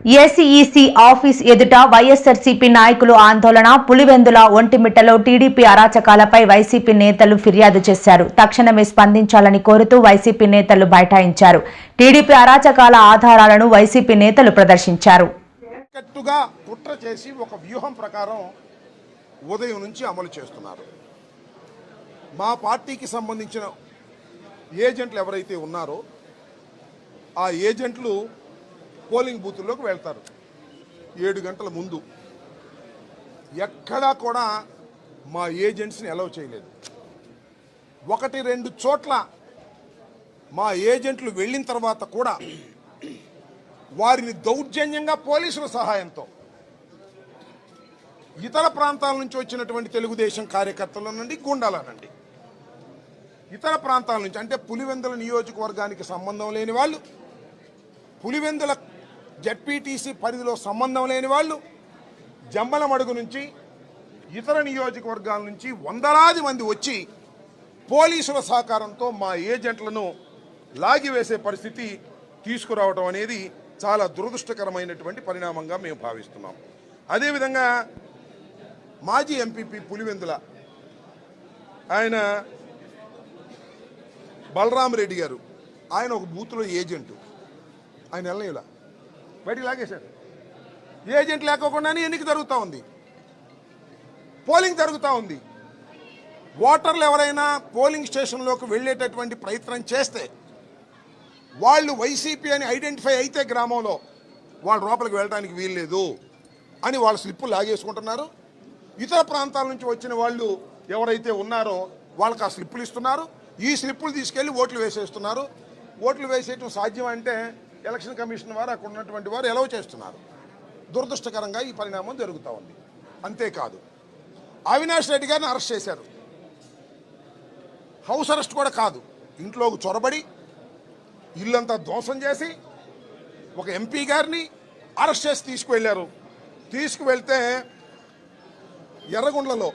ఏసీఈసీ office ఎదుట వైఎస్ఆర్సీపీ నాయకులు ఆందోళన పులివెందుల ఒంటిమిట్టలో టీడీపీ అరాచకాలపై వైసీపీ నేతలు ఫిర్యాదు చేశారు. తక్షణమే స్పందించాలని కోరుతూ వైసీపీ నేతలు బైఠాయించారు. టీడీపీ అరాచకాల ఆధారాలను వైసీపీ నేతలు ప్రదర్శించారు. కుట్ర చేసి ఒక వ్యూహం ప్రకారం ఉదయం నుంచి అమలు చేస్తున్నారు. మా పార్టీకి సంబంధించిన ఏజెంట్లు ఎవరైతే ఉన్నారో ఆ ఏజెంట్లు పోలింగ్ బూతుల్లోకి వెళ్తారు. ఏడు గంటల ముందు. ఎక్కడా కూడా మా ఏజెంట్స్ని అలౌ చేయలేదు. ఒకటి రెండు చోట్ల మా ఏజెంట్లు వెళ్ళిన తర్వాత కూడా వారిని దౌర్జన్యంగా పోలీసుల సహాయంతో ఇతర ప్రాంతాల నుంచి వచ్చినటువంటి తెలుగుదేశం కార్యకర్తల నుండి గుండాలనండి. ఇతర ప్రాంతాల నుంచి అంటే పులివెందుల నియోజకవర్గానికి సంబంధం లేని వాళ్ళు పులివెందుల జడ్పీటీసీ పరిధిలో సంబంధం లేని వాళ్ళు జంబలమడుగు నుంచి ఇతర నియోజకవర్గాల నుంచి వందలాది మంది వచ్చి పోలీసుల సహకారంతో మా ఏజెంట్లను లాగివేసే పరిస్థితి తీసుకురావడం అనేది చాలా దురదృష్టకరమైనటువంటి పరిణామంగా మేము భావిస్తున్నాం. అదేవిధంగా మాజీ ఎంపీపీ పులివెందుల ఆయన బలరామరెడ్డి గారు ఆయన ఒక బూత్లో ఏజెంటు. ఆయన వెళ్ళలేలా? బయటికి లాగేశారు. ఏజెంట్ లేకోకుండానే ఎన్నిక జరుగుతూ ఉంది. పోలింగ్ జరుగుతూ ఉంది. ఓటర్లు ఎవరైనా పోలింగ్ స్టేషన్లోకి వెళ్ళేటటువంటి ప్రయత్నం చేస్తే వాళ్ళు వైసీపీ అని ఐడెంటిఫై అయితే గ్రామంలో వాళ్ళు లోపలికి వెళ్ళడానికి వీల్లేదు అని వాళ్ళ స్లిప్పులు లాగేసుకుంటున్నారు. ఇతర ప్రాంతాల నుంచి వచ్చిన వాళ్ళు ఎవరైతే ఉన్నారో వాళ్ళకి ఆ స్లిప్పులు ఇస్తున్నారు. ఈ స్లిప్పులు తీసుకెళ్ళి ఓట్లు వేసేస్తున్నారు. ఓట్లు వేసేయటం సాధ్యం అంటే ఎలక్షన్ కమిషన్ వారు అక్కడ ఉన్నటువంటి వారు ఎలవ్ చేస్తున్నారు. దురదృష్టకరంగా ఈ పరిణామం జరుగుతూ ఉంది. అంతేకాదు అవినాష్ రెడ్డి గారిని అరెస్ట్ చేశారు. హౌస్ అరెస్ట్ కూడా కాదు ఇంట్లోకి చొరబడి ఇల్లంతా ధ్వంసం చేసి ఒక ఎంపీ గారిని అరెస్ట్ చేసి తీసుకువెళ్ళారు. తీసుకువెళ్తే ఎర్రగుండ్లలో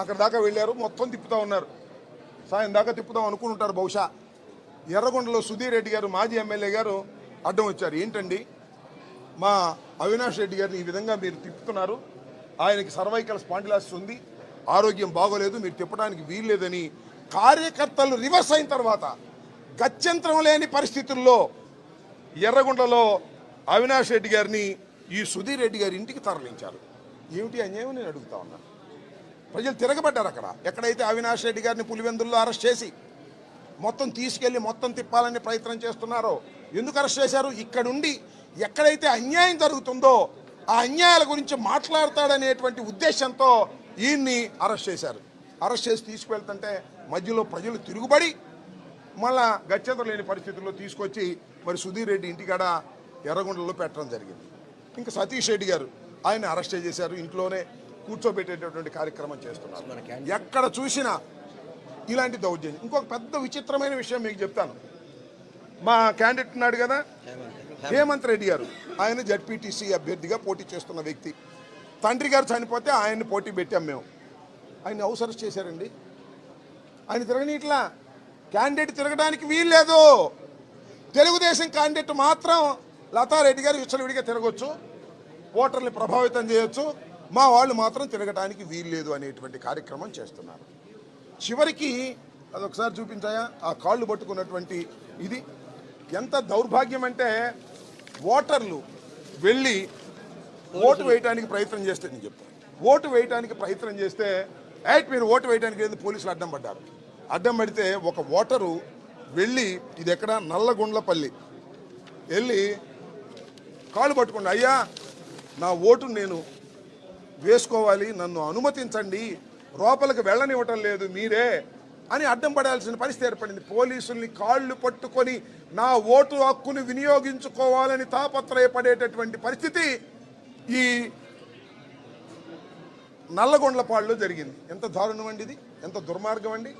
అక్కడ దాకా వెళ్ళారు మొత్తం తిప్పుతూ ఉన్నారు. సాయం దాకా తిప్పుదాం అనుకుంటారు బహుశా. ఎర్రగొండలో సుధీర్ రెడ్డి గారు మాజీ ఎమ్మెల్యే గారు అడ్డం వచ్చారు. ఏంటండి? మా అవినాష్ రెడ్డి గారిని ఈ విధంగా మీరు తిప్పుతున్నారు. ఆయనకి సర్వైకల్ స్పాండిలాసిస్ ఉంది. ఆరోగ్యం బాగోలేదు. మీరు తిప్పడానికి వీల్లేదని కార్యకర్తలు రివర్స్ అయిన తర్వాత గత్యంతరం లేని పరిస్థితుల్లో ఎర్రగుంటలో అవినాష్ రెడ్డి గారిని ఈ సుధీర్ రెడ్డి గారి ఇంటికి తరలించారు. ఏమిటి అన్యాయం నేను అడుగుతా ఉన్నాను ప్రజలు తిరగబడ్డారు అక్కడ. ఎక్కడైతే అవినాష్ రెడ్డి గారిని పులివెందుల్లో అరెస్ట్ చేసి మొత్తం తీసుకెళ్ళి మొత్తం తిప్పాలని ప్రయత్నం చేస్తున్నారో. ఎందుకు అరెస్ట్ చేశారు? ఇక్కడుండి ఎక్కడైతే అన్యాయం జరుగుతుందో ఆ అన్యాయాల గురించి మాట్లాడతాడనేటువంటి ఉద్దేశంతో ఈయన్ని అరెస్ట్ చేశారు. అరెస్ట్ చేసి తీసుకువెళ్తుంటే మధ్యలో ప్రజలు తిరుగుబడి మళ్ళా గచ్చత లేని పరిస్థితుల్లో తీసుకొచ్చి మరి సుధీర్ రెడ్డి ఇంటికాడ ఎర్రగొండలో పెట్టడం జరిగింది. ఇంకా సతీష్ రెడ్డి గారు ఆయన అరెస్ట్ చేశారు ఇంట్లోనే కూర్చోబెట్టేటటువంటి కార్యక్రమం చేస్తున్నారు. ఎక్కడ చూసినా ఇలాంటి దౌర్జన్యం. ఇంకొక పెద్ద విచిత్రమైన విషయం మీకు చెప్తాను. మా క్యాండిడేట్ ఉన్నాడు కదా? హేమంత్. రెడ్డి గారు. ఆయన జడ్పీటీసీ అభ్యర్థిగా పోటీ చేస్తున్న వ్యక్తి. తండ్రి గారు చనిపోతే ఆయన్ని పోటీ పెట్టాం మేము. ఆయన అవసరం చేశారండి. ఆయన తిరగనీట్లా క్యాండిడేట్ తిరగడానికి వీల్లేదు. తెలుగుదేశం క్యాండిడేట్ మాత్రం లతారెడ్డి గారు విచ్చలవిడిగా తిరగొచ్చు. ఓటర్ని ప్రభావితం చేయొచ్చు. మా వాళ్ళు మాత్రం తిరగడానికి వీల్లేదు అనేటువంటి కార్యక్రమం చేస్తున్నారు. చివరికి అదొకసారి చూపించాయా? ఆ కాళ్ళు పట్టుకున్నటువంటి ఇది. ఎంత దౌర్భాగ్యం అంటే ఓటర్లు వెళ్ళి ఓటు వేయడానికి ప్రయత్నం చేస్తే నేను చెప్తాను ఓటు వేయడానికి ప్రయత్నం చేస్తే యాక్ట్ మీరు ఓటు వేయడానికి లేదు పోలీసులు అడ్డం పడ్డారు. అడ్డం పడితే ఒక ఓటరు వెళ్ళి ఇది ఎక్కడ? నల్లగుండ్లపల్లి. వెళ్ళి కాళ్ళు పట్టుకోండి. అయ్యా నా ఓటు నేను వేసుకోవాలి నన్ను అనుమతించండి లోపలికి వెళ్ళనివ్వటం లేదు మీరే అని అడ్డం పడాల్సిన పరిస్థితి ఏర్పడింది. పోలీసుల్ని కాళ్ళు పట్టుకొని నా ఓటు హక్కును వినియోగించుకోవాలని తాపత్రయపడేటటువంటి పరిస్థితి ఈ నల్లగొండపాళ్ళలో జరిగింది. ఎంత దారుణం అండి ఇది? ఎంత దుర్మార్గం అండి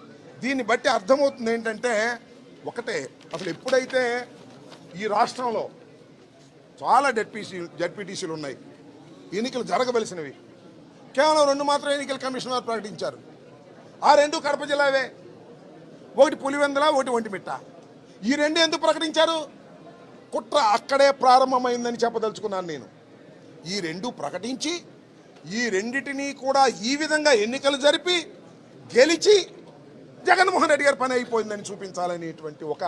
దీన్ని బట్టి అర్థమవుతుంది ఏంటంటే ఒకటే అసలు ఎప్పుడైతే ఈ రాష్ట్రంలో చాలా జడ్పీసీ జడ్పీటీసీలు ఉన్నాయి ఎన్నికలు జరగవలసినవి కేవలం రెండు మాత్రం ఎన్నికల కమిషన్ వారు ప్రకటించారు. ఆ రెండు కడప జిల్లావే. ఒకటి పులివెందుల ఒకటి ఒంటిమిట్ట. ఈ రెండు ఎందుకు ప్రకటించారు? కుట్ర అక్కడే ప్రారంభమైందని చెప్పదలుచుకున్నాను నేను. ఈ రెండు ప్రకటించి ఈ రెండిటినీ కూడా ఈ విధంగా ఎన్నికలు జరిపి గెలిచి జగన్మోహన్ రెడ్డి గారి పని అయిపోయిందని చూపించాలనేటువంటి ఒక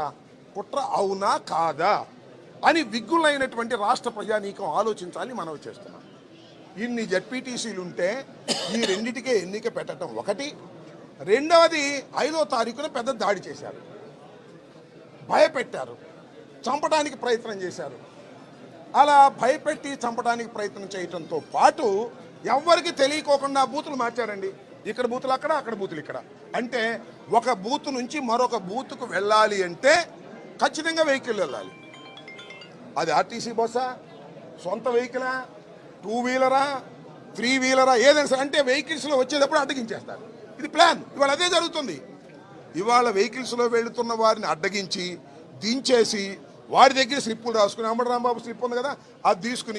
కుట్ర అవునా కాదా అని విగ్గులైనటువంటి రాష్ట్ర ప్రజానీకం ఆలోచించాలి మనవి చేస్తున్నాం ఇన్ని జడ్పీటీసీలు ఉంటే ఈ రెండిటికే ఎన్నిక పెట్టడం ఒకటి. రెండవది ఐదో తారీఖున పెద్ద దాడి చేశారు. భయపెట్టారు. చంపడానికి ప్రయత్నం చేశారు. అలా భయపెట్టి చంపడానికి ప్రయత్నం చేయటంతో పాటు ఎవరికి తెలియకోకుండా బూతులు మార్చారండి. ఇక్కడ బూతులు అక్కడ అక్కడ బూతులు ఇక్కడ. అంటే ఒక బూత్ నుంచి మరొక బూత్కు వెళ్ళాలి అంటే ఖచ్చితంగా వెహికల్ వెళ్ళాలి. అది ఆర్టీసీ బస్సా? సొంత వెహికలా? టూ వీలరా త్రీ వీలరా ఏదైనా సరే. అంటే వెహికల్స్లో వచ్చేటప్పుడు అడ్డగించేస్తారు. ఇది ప్లాన్. ఇవాళ అదే జరుగుతుంది. ఇవాళ వెహికల్స్లో వెళుతున్న వారిని అడ్డగించి దించేసి వారి దగ్గర స్లిప్పులు రాసుకుని అమ్మడు రాంబాబు స్లిప్ ఉంది కదా అది తీసుకుని